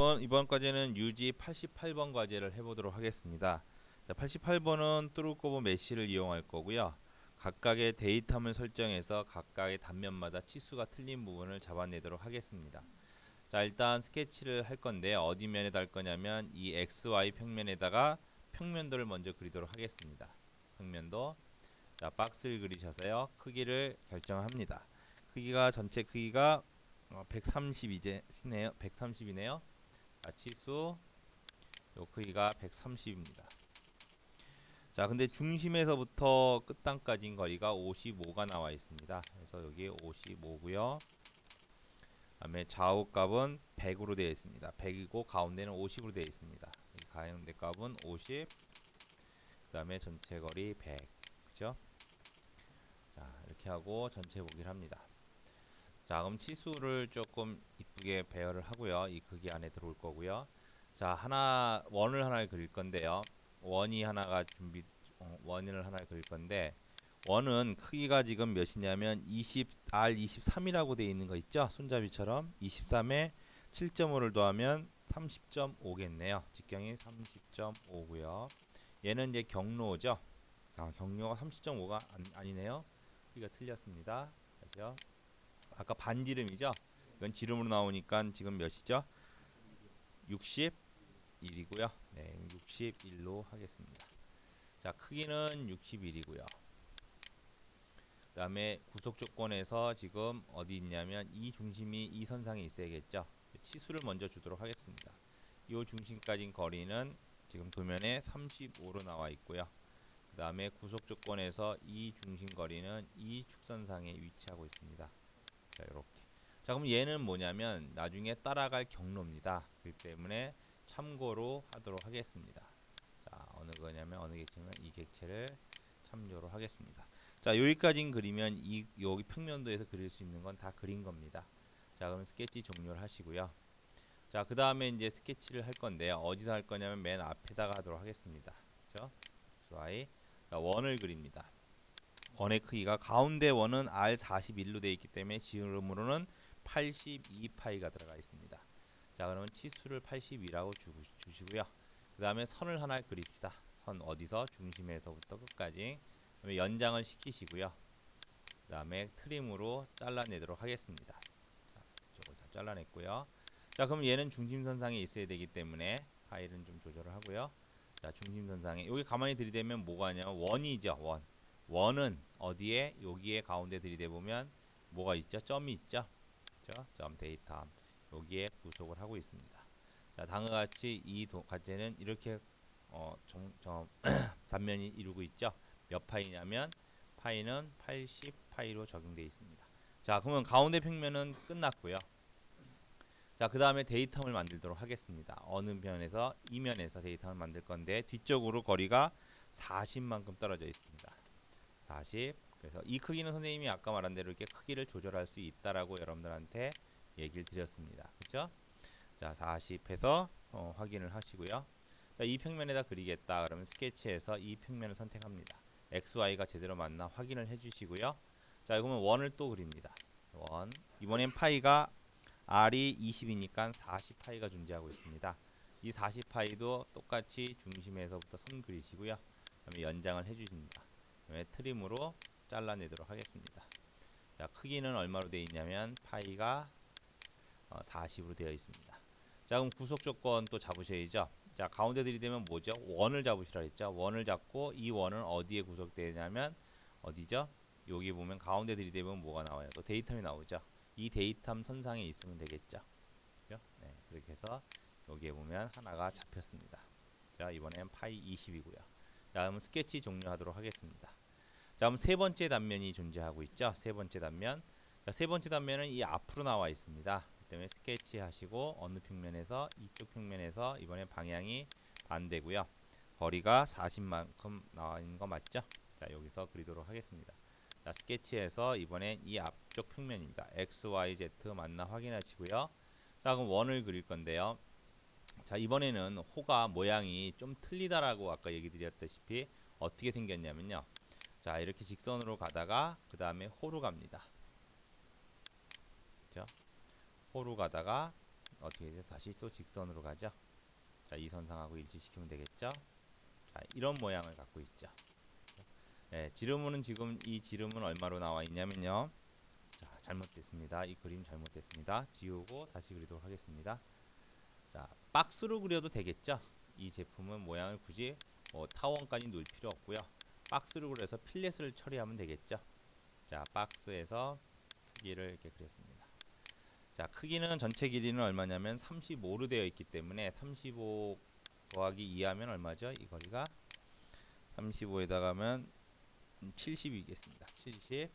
이번, 이번 과제는 유지 88번 과제를 해보도록 하겠습니다. 자, 88번은 뚜루꼬브 메쉬를 이용할 거고요. 각각의 데이터를 설정해서 각각의 단면마다 치수가 틀린 부분을 잡아내도록 하겠습니다. 자 일단 스케치를 할 건데 어디 면에다 할 거냐면 이 XY 평면에다가 평면도를 먼저 그리도록 하겠습니다. 평면도 자 박스를 그리셔서요 크기를 결정합니다. 크기가 전체 크기가 130 이제 시네요. 130이네요. 자, 치수 요 크기가 130입니다. 자, 근데 중심에서부터 끝단까지인 거리가 55가 나와 있습니다. 그래서 여기 55고요. 그다음에 좌우 값은 100으로 되어 있습니다. 100이고 가운데는 50으로 되어 있습니다. 이 가운데 값은 50. 그다음에 전체 거리 100. 그죠? 자, 이렇게 하고 전체 보기를 합니다. 자, 그럼 치수를 조금 이쁘게 배열을 하고요. 이 크기 안에 들어올 거고요. 자, 하나 원을 하나 그릴 건데요. 원이 하나가 준비 어, 원을 하나 그릴 건데 원은 크기가 지금 몇이냐면 20 R23이라고 되어 있는 거 있죠? 손잡이처럼 23에 7.5를 더하면 30.5겠네요. 직경이 30.5고요. 얘는 이제 경로죠. 아, 경로가 30.5가 아니, 네요 크기가 틀렸습니다. 다시요. 아까 반지름이죠? 이건 지름으로 나오니까 지금 몇이죠? 61이고요. 네, 61로 하겠습니다. 자, 크기는 61이고요. 그 다음에 구속 조건에서 지금 어디 있냐면 이 중심이 이 선상에 있어야겠죠. 치수를 먼저 주도록 하겠습니다. 이 중심까지 거리는 지금 도면에 35로 나와 있고요. 그 다음에 구속 조건에서 이 중심 거리는 이 축선상에 위치하고 있습니다. 자, 이렇게. 자, 그럼 얘는 뭐냐면 나중에 따라갈 경로입니다. 그렇기 때문에 참고로 하도록 하겠습니다. 자, 어느 거냐면 어느 객체면 이 객체를 참조로 하겠습니다. 자, 여기까지 그리면 이 여기 평면도에서 그릴 수 있는 건 다 그린 겁니다. 자, 그럼 스케치 종료를 하시고요. 자, 그 다음에 이제 스케치를 할 건데요. 어디서 할 거냐면 맨 앞에다가 하도록 하겠습니다. 그죠? y 자, 원을 그립니다. 원의 크기가 가운데 원은 R41로 되어 있기 때문에 지름으로는 82파이가 들어가 있습니다. 자, 그러면 치수를 82라고 주시고요. 그 다음에 선을 하나 그립시다. 선 어디서 중심에서부터 끝까지 연장을 시키시고요. 그 다음에 트림으로 잘라내도록 하겠습니다. 자, 이쪽을 다 잘라냈고요. 자, 그럼 얘는 중심선상에 있어야 되기 때문에 파일은 좀 조절을 하고요. 자, 중심선상에 여기 가만히 들이대면 뭐가 아니냐면 원이죠, 원. 원은 어디에 여기에 가운데 들이대 보면 뭐가 있죠? 점이 있죠. 그죠? 점 데이터 여기에 구속을 하고 있습니다. 자, 다음과 같이 이 과제는 이렇게 어, 정, 정, 단면이 이루고 있죠. 몇 파이냐면 파이는 80파이로 적용되어 있습니다. 자, 그러면 가운데 평면은 끝났고요. 자, 그 다음에 데이터를 만들도록 하겠습니다. 어느 면에서 이 면에서 데이터를 만들 건데 뒤쪽으로 거리가 40만큼 떨어져 있습니다. 40. 그래서 이 크기는 선생님이 아까 말한 대로 이렇게 크기를 조절할 수 있다라고 여러분들한테 얘기를 드렸습니다. 그렇죠? 자, 40해서 어, 확인을 하시고요. 자, 이 평면에다 그리겠다. 그러면 스케치에서 이 평면을 선택합니다. XY가 제대로 맞나 확인을 해주시고요. 자, 그러면 원을 또 그립니다. 원. 이번엔 파이가 R이 20이니까 40파이가 존재하고 있습니다. 이 40파이도 똑같이 중심에서부터 선 그리시고요. 그다음에 연장을 해주십니다. 그다음에 트림으로 잘라내도록 하겠습니다. 자, 크기는 얼마로 되어 있냐면 파이가 어, 40으로 되어 있습니다. 자, 그럼 구속 조건 또 잡으셔야죠. 자, 가운데 들이대면 뭐죠? 원을 잡으시라 했죠. 원을 잡고 이 원은 어디에 구속되냐면 어디죠? 여기 보면 가운데 들이대면 뭐가 나와요? 또 데이텀이 나오죠. 이 데이텀 선상에 있으면 되겠죠. 그죠? 네, 그렇게 해서 여기에 보면 하나가 잡혔습니다. 자, 이번엔 파이 20이고요. 자, 그럼 스케치 종료하도록 하겠습니다. 자, 그럼 세 번째 단면이 존재하고 있죠. 세 번째 단면. 자, 세 번째 단면은 이 앞으로 나와 있습니다. 때문에 스케치 하시고 어느 평면에서 이쪽 평면에서 이번에 방향이 반대고요. 거리가 40만큼 나와 있는 거 맞죠? 자, 여기서 그리도록 하겠습니다. 자, 스케치에서 이번엔 이 앞쪽 평면입니다. x, y, z 맞나 확인하시고요. 자, 그럼 원을 그릴 건데요. 자, 이번에는 호가 모양이 좀 틀리다라고 아까 얘기 드렸다시피 어떻게 생겼냐면요. 자, 이렇게 직선으로 가다가 그 다음에 호로 갑니다. 그죠? 호로 가다가 어떻게 돼? 다시 또 직선으로 가죠. 자, 이 선상하고 일치시키면 되겠죠. 자, 이런 모양을 갖고 있죠. 네, 지름은 지금 이 지름은 얼마로 나와 있냐면요. 자, 잘못됐습니다. 이 그림 잘못됐습니다. 지우고 다시 그리도록 하겠습니다. 자, 박스로 그려도 되겠죠. 이 제품은 모양을 굳이 뭐 타원까지 놓을 필요 없고요. 박스로 그려서 필렛을 처리하면 되겠죠. 자, 박스에서 크기를 이렇게 그렸습니다. 자, 크기는 전체 길이는 얼마냐면 35로 되어 있기 때문에 35 더하기 2하면 얼마죠? 이 거리가 35에다가 하면 70이겠습니다. 70.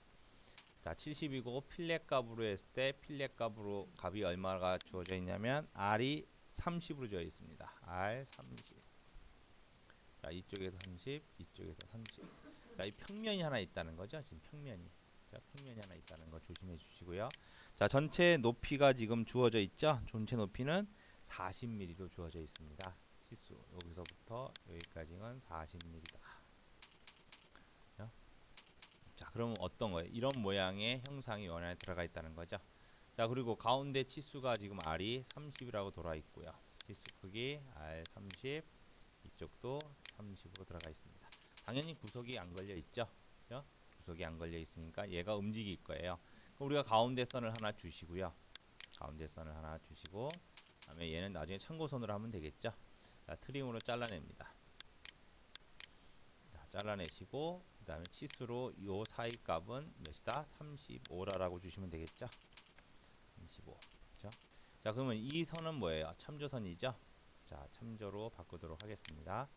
자, 70이고 필렛 값으로 했을 때 필렛 값으로 값이 얼마가 주어져 있냐면 R이 30으로 주어 있습니다. R 30. 자, 이쪽에서 30, 이쪽에서 30. 자, 이 평면이 하나 있다는 거죠. 지금 평면이. 자, 평면이 하나 있다는 거 조심해 주시고요. 자, 전체 높이가 지금 주어져 있죠. 전체 높이는 40mm로 주어져 있습니다. 치수 여기서부터 여기까지는 40mm다. 자, 그럼 어떤 거예요? 이런 모양의 형상이 원안에 들어가 있다는 거죠. 자, 그리고 가운데 치수가 지금 R이 30이라고 돌아 있고요. 치수 크기 R30 이쪽도 30으로 들어가 있습니다. 당연히 구석이 안 걸려 있죠. 그죠? 구석이 안 걸려 있으니까 얘가 움직일 거예요. 우리가 가운데 선을 하나 주시고요. 가운데 선을 하나 주시고 그다음에 얘는 나중에 참고선으로 하면 되겠죠. 자, 트림으로 잘라냅니다. 자, 잘라내시고 그 다음에 치수로 요 사이 값은 몇이다? 35라고 주시면 되겠죠. 35. 그죠? 자, 그러면 이 선은 뭐예요? 참조선이죠. 자, 참조로 바꾸도록 하겠습니다.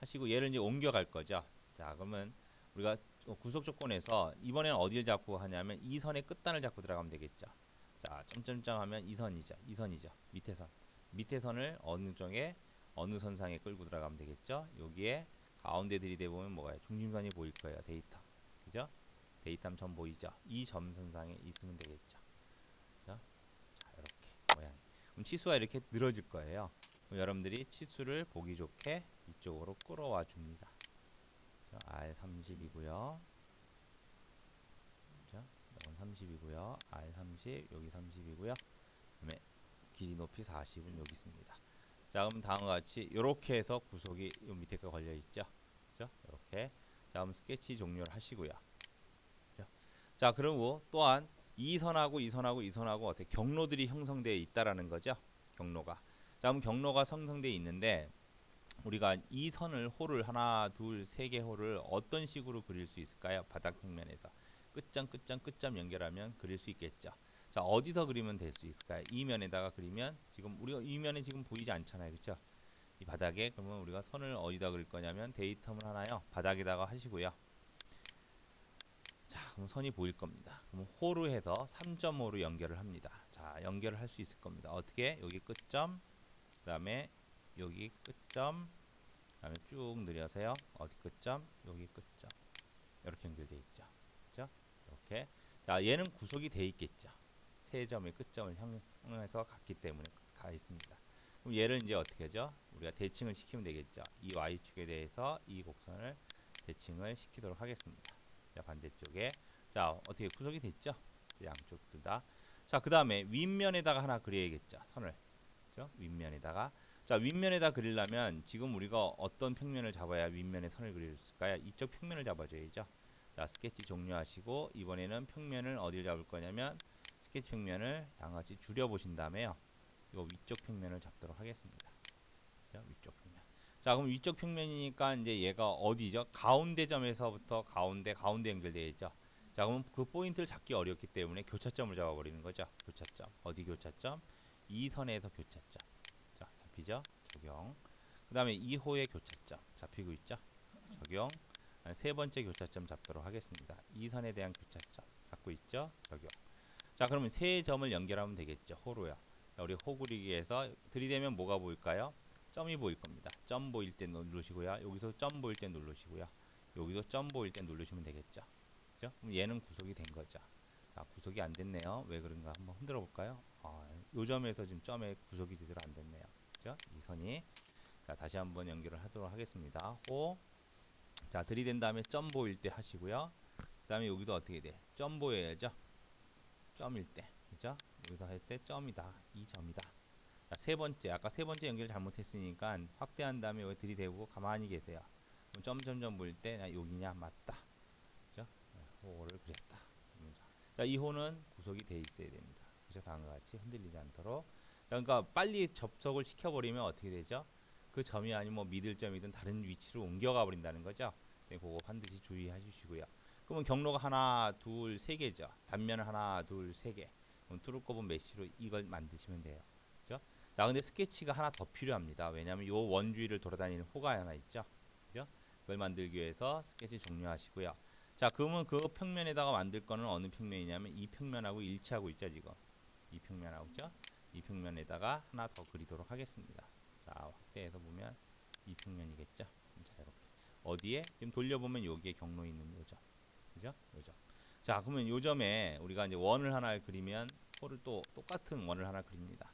하시고 얘를 이제 옮겨 갈 거죠. 자, 그러면 우리가 구속 조건에서 이번에는 어디를 잡고 하냐면 이 선의 끝단을 잡고 들어가면 되겠죠. 자, 점점점 하면 이 선이죠. 이 선이죠. 밑에 선. 밑에 선을 어느 쪽에 어느 선상에 끌고 들어가면 되겠죠. 여기에 가운데 들이대 보면 뭐가요? 중심선이 보일 거예요. 데이터. 그죠? 데이터 점 보이죠? 이 점 선상에 있으면 되겠죠. 그죠? 자, 이렇게 모양이. 그럼 치수가 이렇게 늘어질 거예요. 여러분들이 치수를 보기 좋게 이쪽으로 끌어와 줍니다. R30이고요. 자, 이건 30이고요. R30 여기 30이고요. 그다음에 길이 높이 40은 여기 있습니다. 자, 그럼 다음과 같이 이렇게 해서 구속이 요 밑에 거 걸려 있죠. 그죠? 이렇게. 자, 그럼 스케치 종료를 하시고요. 자, 자, 그리고 또한 이 선하고 이 선하고 이 선하고 어떻게 경로들이 형성되어 있다라는 거죠. 경로가. 자, 그럼 경로가 형성되어 있는데 우리가 이 선을 홀을 하나, 둘, 세 개 홀을 어떤 식으로 그릴 수 있을까요? 바닥 평면에서 끝점, 끝점, 끝점 연결하면 그릴 수 있겠죠. 자, 어디서 그리면 될 수 있을까요? 이 면에다가 그리면 지금 우리가 이 면에 지금 보이지 않잖아요. 그렇죠? 이 바닥에 그러면 우리가 선을 어디다 그릴 거냐면 데이텀을 하나요. 바닥에다가 하시고요. 자, 그럼 선이 보일 겁니다. 그럼 호로 해서 3.5로 연결을 합니다. 자, 연결을 할 수 있을 겁니다. 어떻게? 여기 끝점, 그 다음에 여기 끝점, 그다음에 쭉 늘려서요. 어디 끝점? 여기 끝점. 이렇게 연결돼 있죠. 그렇죠? 이렇게. 자, 얘는 구속이 돼 있겠죠. 세 점의 끝점을 향해서 갔기 때문에 가 있습니다. 그럼 얘를 이제 어떻게 하죠? 우리가 대칭을 시키면 되겠죠. 이 y축에 대해서 이 곡선을 대칭을 시키도록 하겠습니다. 자, 반대쪽에 자, 어떻게 구속이 됐죠? 양쪽 둘 다. 자, 그 다음에 윗면에다가 하나 그려야겠죠. 선을. 그죠? 윗면에다가 자, 윗면에다 그리려면 지금 우리가 어떤 평면을 잡아야 윗면에 선을 그릴 수 있을까요? 이쪽 평면을 잡아줘야죠. 자, 스케치 종료하시고 이번에는 평면을 어디를 잡을 거냐면 스케치 평면을 양같이 줄여 보신 다음에요. 이거 위쪽 평면을 잡도록 하겠습니다. 자, 위쪽 평면. 자, 그럼 위쪽 평면이니까 이제 얘가 어디죠? 가운데 점에서부터 가운데 가운데 연결되어 있죠. 자, 그럼 그 포인트를 잡기 어렵기 때문에 교차점을 잡아 버리는 거죠. 교차점. 어디 교차점? 이 선에서 교차점. 자, 잡히죠? 적용. 그 다음에 2호의 교차점 잡히고 있죠? 적용. 세 번째 교차점 잡도록 하겠습니다. 이 선에 대한 교차점 잡고 있죠? 적용. 자, 그러면 세 점을 연결하면 되겠죠. 호로요. 자, 우리 호 그리기에서 들이대면 뭐가 보일까요? 점이 보일 겁니다. 점 보일 때 누르시고요. 여기서 점 보일 때 누르시고요. 여기도 점 보일 때 누르시면 되겠죠. 그죠? 그럼 얘는 구속이 된 거죠. 자, 구속이 안 됐네요. 왜 그런가 한번 흔들어 볼까요? 아, 요 점에서 지금 점에 구속이 제대로 안 됐네요. 그죠? 이 선이 자, 다시 한번 연결을 하도록 하겠습니다. 호 자, 들이댄 다음에 점 보일 때 하시고요. 그 다음에 여기도 어떻게 돼? 점 보여야죠. 점일 때. 그죠? 여기서 할 때 점이다. 이 점이다. 자, 세 번째 아까 세 번째 연결 잘못했으니까 확대한 다음에 여기 들이대고 가만히 계세요. 점점점 보일 때나 여기냐 맞다. 그죠? 네, 호를 그렸다. 자, 이 호는 구속이 돼 있어야 됩니다. 그죠? 다음과 같이 흔들리지 않도록. 자, 그러니까 빨리 접속을 시켜버리면 어떻게 되죠? 그 점이 아니면 뭐 미들점이든 다른 위치로 옮겨가 버린다는 거죠. 네, 그거 반드시 주의해 주시고요. 그러면 경로가 하나, 둘, 세 개죠. 단면 하나, 둘, 세 개. 그럼 뚜루꺼분 메시로 이걸 만드시면 돼요. 그죠? 자, 근데 스케치가 하나 더 필요합니다. 왜냐하면 요 원주위를 돌아다니는 호가 하나 있죠. 그죠? 그걸 만들기 위해서 스케치 종료하시고요. 자, 그러면 그 평면에다가 만들 거는 어느 평면이냐면 이 평면하고 일치하고 있죠, 지금. 이 평면하고 있죠? 이 평면에다가 하나 더 그리도록 하겠습니다. 자, 확대해서 보면 이 평면이겠죠. 자, 이렇게. 어디에? 지금 돌려보면 여기에 경로 있는 요점. 그죠? 요점. 자, 그러면 요점에 우리가 이제 원을 하나 그리면 호를 또 똑같은 원을 하나 그립니다.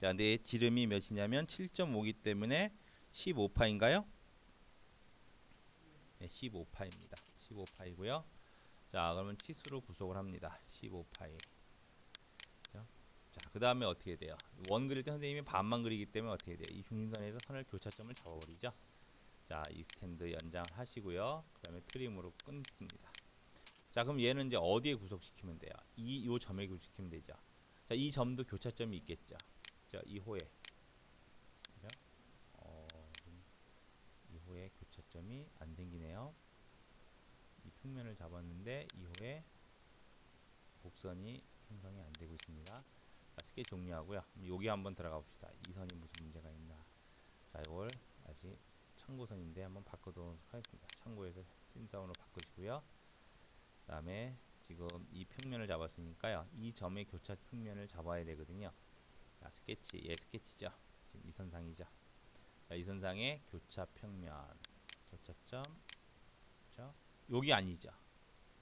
자, 근데 지름이 몇이냐면 7.5기 때문에 15파인가요? 네, 15파입니다. 15파이고요. 자, 그러면 치수로 구속을 합니다. 15파이. 자, 그 다음에 어떻게 돼요? 원 그릴 때 선생님이 반만 그리기 때문에 어떻게 돼요? 이 중심선에서 선을 교차점을 잡아버리죠. 자, 이 스탠드 연장하시고요. 그 다음에 트림으로 끊습니다. 자, 그럼 얘는 이제 어디에 구속시키면 돼요? 이, 요 점에 구속시키면 되죠. 자, 이 점도 교차점이 있겠죠. 자, 이 호에. 어, 좀이 호에 교차점이 안 생기네요. 이 평면을 잡았는데 이 호에 곡선이 형성이 안 되고 있습니다. 종료하고요. 그럼 여기 한번 들어가 봅시다. 이 선이 무슨 문제가 있나. 자, 이걸 아직 참고선인데 한번 바꿔도록 하겠습니다. 참고해서 신사원으로 바꾸시고요. 그 다음에 지금 이 평면을 잡았으니까요. 이 점의 교차 평면을 잡아야 되거든요. 자, 스케치, 예, 스케치죠. 지금 이 선상이죠. 자, 이 선상의 교차 평면, 교차점, 그죠? 여기 아니죠.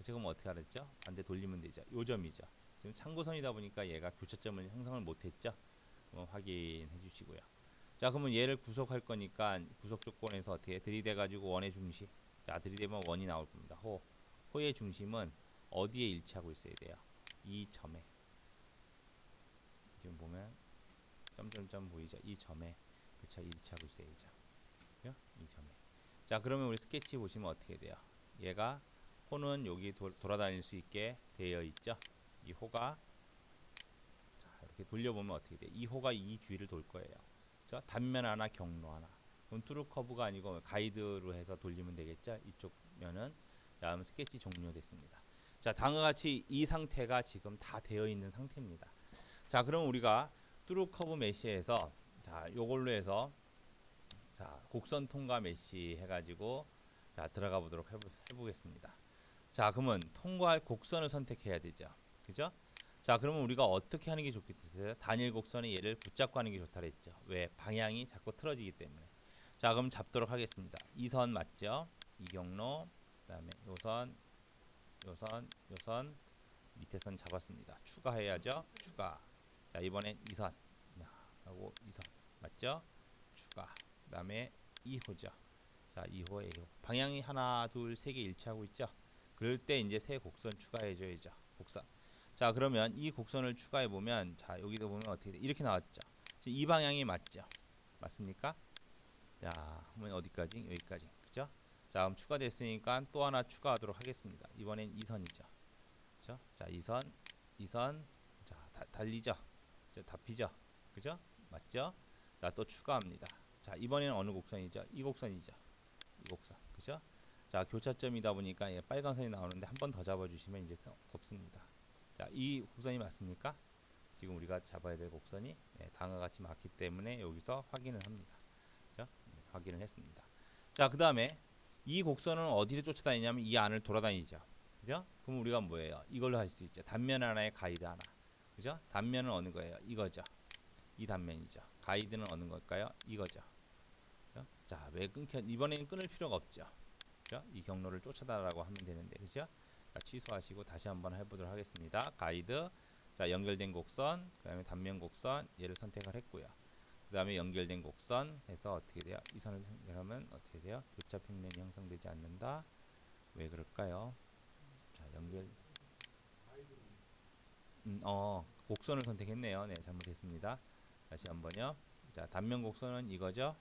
지금 어떻게 알았죠? 반대 돌리면 되죠. 요 점이죠. 지금 참고선이다 보니까 얘가 교차점을 형성을 못했죠. 확인해 주시고요. 자, 그러면 얘를 구속할 거니까 구속 조건에서 어떻게 들이대 가지고 원의 중심. 자, 들이대면 원이 나올 겁니다. 호. 호의 중심은 어디에 일치하고 있어야 돼요? 이 점에. 지금 보면 점점점 보이죠? 이 점에 그차 일치하고 있어야죠. 그죠? 이 점에. 자, 그러면 우리 스케치 보시면 어떻게 돼요? 얘가 호는 여기 도, 돌아다닐 수 있게 되어 있죠. 이 호가 자, 이렇게 돌려보면 어떻게 돼요? 이 호가 이 주위를 돌 거예요. 자, 단면 하나, 경로 하나. 그럼 뚜루 커브가 아니고 가이드로 해서 돌리면 되겠죠? 이쪽 면은 다음 스케치 종료됐습니다. 자, 다음과 같이 이 상태가 지금 다 되어 있는 상태입니다. 자, 그럼 우리가 뚜루 커브 메시에서 자, 요걸로 해서 자, 곡선 통과 메시 해 가지고 자, 들어가 보도록 해보, 해보겠습니다. 자, 그러면 통과할 곡선을 선택해야 되죠. 그죠? 자, 그러면 우리가 어떻게 하는 게 좋겠어요? 단일 곡선의 얘를 붙잡고 하는 게 좋다 그랬죠. 왜? 방향이 자꾸 틀어지기 때문에. 자, 그럼 잡도록 하겠습니다. 이 선 맞죠? 이 경로, 그 다음에 요선, 요선, 요선 밑에 선 잡았습니다. 추가해야죠. 추가. 자, 이번엔 이 선. 하고 이 선. 맞죠? 추가. 그 다음에 2호죠. 자, 2호, A호. 방향이 하나, 둘, 세 개 일치하고 있죠. 그럴 때 이제 새 곡선 추가해 줘야죠. 곡선. 자, 그러면 이 곡선을 추가해 보면 자, 여기도 보면 어떻게 돼? 이렇게 나왔죠. 이 방향이 맞죠? 맞습니까? 자, 그러면 어디까지? 여기까지. 그죠? 자, 그럼 추가됐으니까 또 하나 추가하도록 하겠습니다. 이번엔 2선이죠. 그죠? 자, 2선, 2선. 자, 다, 달리죠. 자, 답이죠. 그죠? 맞죠? 자, 또 추가합니다. 자, 이번에는 어느 곡선이죠? 이 곡선이죠. 이 곡선. 그죠? 자, 교차점이다 보니까 예, 빨간 선이 나오는데 한 번 더 잡아 주시면 이제 덥습니다. 자, 이 곡선이 맞습니까? 지금 우리가 잡아야 될 곡선이 예, 다음과 같이 맞기 때문에 여기서 확인을 합니다. 네, 확인을 했습니다. 자, 그 다음에 이 곡선은 어디를 쫓아다니냐면 이 안을 돌아다니죠. 그죠? 그럼 우리가 뭐예요? 이걸로 할 수 있죠. 단면 하나에 가이드 하나. 그죠? 단면은 어느 거예요? 이거죠. 이 단면이죠. 가이드는 어느 걸까요? 이거죠. 그죠? 자, 왜 끊겨? 이번에는 끊을 필요가 없죠. 그죠? 이 경로를 쫓아다라고 하면 되는데, 그죠? 자, 취소하시고 다시 한번 해보도록 하겠습니다. 가이드, 자 연결된 곡선, 그 다음에 단면 곡선 얘를 선택을 했고요. 그 다음에 연결된 곡선 해서 어떻게 돼요? 이 선을 연결하면 어떻게 돼요? 교차 평면이 형성되지 않는다. 왜 그럴까요? 자 연결, 음, 어 곡선을 선택했네요. 네 잘못했습니다. 다시 한번요. 자, 단면 곡선은 이거죠.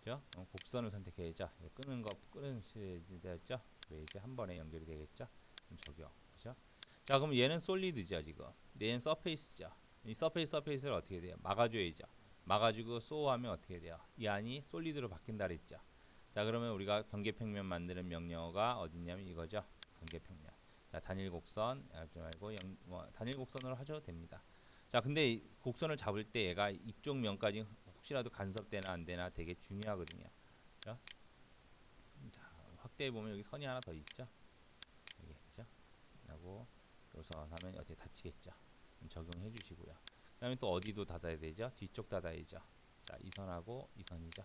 그죠? 어, 곡선을 선택해야죠. 예, 끄는 거 끄는 시되었죠. 이제 한 번에 연결이 되겠죠. 그럼 적용. 그죠? 자, 그럼 얘는 솔리드죠, 지금. 얘는 서페이스죠. 이 서페이스 서페이스를 어떻게 돼요? 막아줘야죠. 막아주고 쏘하면 어떻게 돼요? 이 안이 솔리드로 바뀐다 그랬죠. 자, 그러면 우리가 경계평면 만드는 명령어가 어딨냐면 이거죠. 경계평면. 자, 단일 곡선, 아, 좀 말고 영, 뭐, 단일 곡선으로 하셔도 됩니다. 자, 근데 이 곡선을 잡을 때 얘가 이쪽 면까지 혹시라도 간섭되나 안 되나 되게 중요하거든요. 자, 자 확대해 보면 여기 선이 하나 더 있죠. 여기 그죠? 하고 요선 하면 어떻게 닫히겠죠. 적용해 주시고요. 그 다음에 또 어디도 닫아야 되죠? 뒤쪽 닫아야죠. 자, 이 선하고 이 선이죠.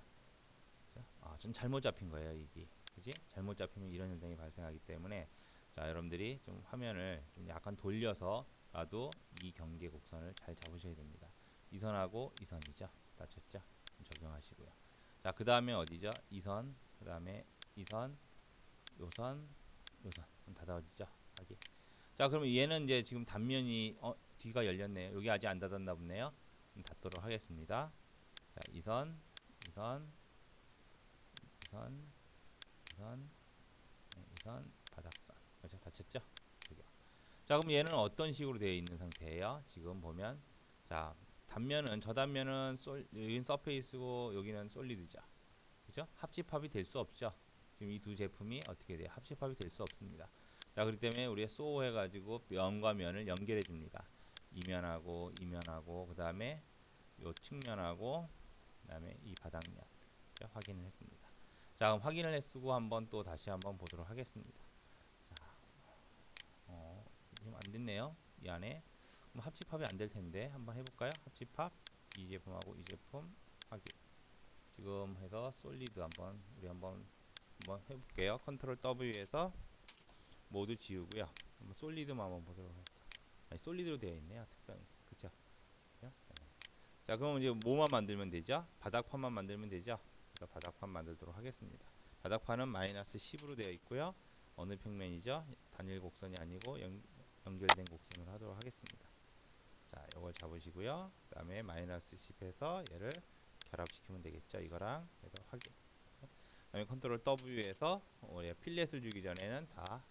그죠? 아, 좀 잘못 잡힌 거예요, 이게. 그지? 잘못 잡히면 이런 현상이 발생하기 때문에 자, 여러분들이 좀 화면을 좀 약간 돌려서라도 이 경계 곡선을 잘 잡으셔야 됩니다. 이 선하고 이 선이죠. 닫혔죠? 적용하시고요. 자, 그 다음에 어디죠? 이 선, 그 다음에 이 선, 요 선, 요 선. 그럼 닫아지죠? 하기. 자, 그러면 얘는 이제 지금 단면이 어, 뒤가 열렸네요. 여기 아직 안 닫았나 보네요. 닫도록 하겠습니다. 자, 이 선, 이 선, 이 선, 이 선, 네, 이 선, 바닥선. 그렇죠? 닫혔죠? 여기요. 자, 그럼 얘는 어떤 식으로 되어 있는 상태예요? 지금 보면 자, 단면은 저 단면은 솔 여기는 서페이스고 여기는 솔리드죠. 그죠? 합집합이 될 수 없죠. 지금 이 두 제품이 어떻게 돼요? 합집합이 될 수 없습니다. 자, 그렇기 때문에 우리가 소 해가지고 면과 면을 연결해 줍니다. 이면하고 이면하고 그 다음에 요 측면하고 그 다음에 이 바닥면 자, 확인을 했습니다. 자, 그럼 확인을 했으고 한번 또 다시 한번 보도록 하겠습니다. 자, 어, 지금 안 됐네요. 이 안에 그럼 합집합이 안 될 텐데 한번 해볼까요? 합집합 이 제품하고 이 제품 확인. 지금 해서 솔리드 한번 우리 한번 한번 해볼게요. 컨트롤 W에서 모두 지우고요. 한번 솔리드만 한번 보도록 할게요. 아니, 솔리드로 되어 있네요. 특성이. 그쵸? 네. 자, 그럼 이제 뭐만 만들면 되죠? 바닥판만 만들면 되죠? 그러니까 바닥판 만들도록 하겠습니다. 바닥판은 마이너스 10으로 되어 있고요. 어느 평면이죠? 단일 곡선이 아니고 연, 연결된 곡선으로 하도록 하겠습니다. 자, 이걸 잡으시고요. 그 다음에 마이너스 10에서 얘를 결합시키면 되겠죠. 이거랑 얘도 확인. 컨트롤 W에서 어, 얘 필렛을 주기 전에는 다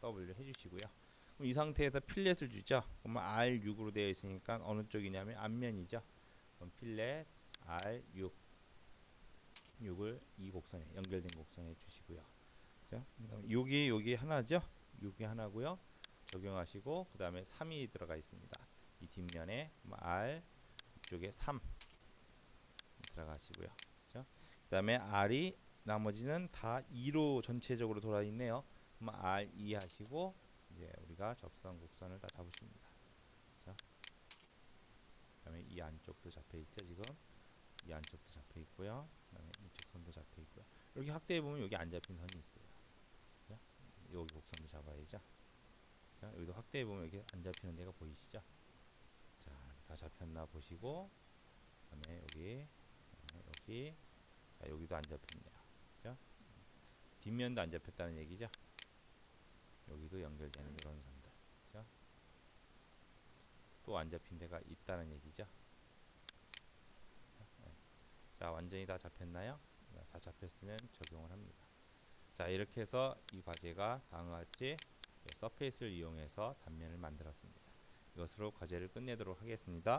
W 해주시고요. 그럼 이 상태에서 필렛을 주죠. 그러면 R6으로 되어 있으니까 어느 쪽이냐면 앞면이죠. 그럼 필렛 R6 6을 이 곡선에 연결된 곡선에 주시고요. 자, 그다음에 여기 여기 하나죠. 여기 하나고요. 적용하시고 그 다음에 3이 들어가 있습니다. 이 뒷면에 R 이쪽에 3 들어가시고요. 그죠? 그 다음에 R이 나머지는 다 2로 전체적으로 돌아 있네요. 그럼 R2 하시고 이제 우리가 접선 곡선을 다 잡으십니다. 자, 그다음에 이 안쪽도 잡혀 있죠 지금 이 안쪽도 잡혀 있고요. 그다음에 이쪽 선도 잡혀 있고요. 이렇게 확대해 보면 여기 안 잡힌 선이 있어요. 자, 여기 곡선도 잡아야죠. 자, 여기도 확대해 보면 여기 안 잡히는 데가 보이시죠? 자, 다 잡혔나 보시고 그다음에 여기 여기 자, 여기도 안 잡혔네요. 뒷면도 안 잡혔다는 얘기죠. 여기도 연결되는 이런 선들. 그죠? 또 안 잡힌 데가 있다는 얘기죠. 네. 자, 완전히 다 잡혔나요? 네, 다 잡혔으면 적용을 합니다. 자, 이렇게 해서 이 과제가 다음과 같이 서페이스를 이용해서 단면을 만들었습니다. 이것으로 과제를 끝내도록 하겠습니다.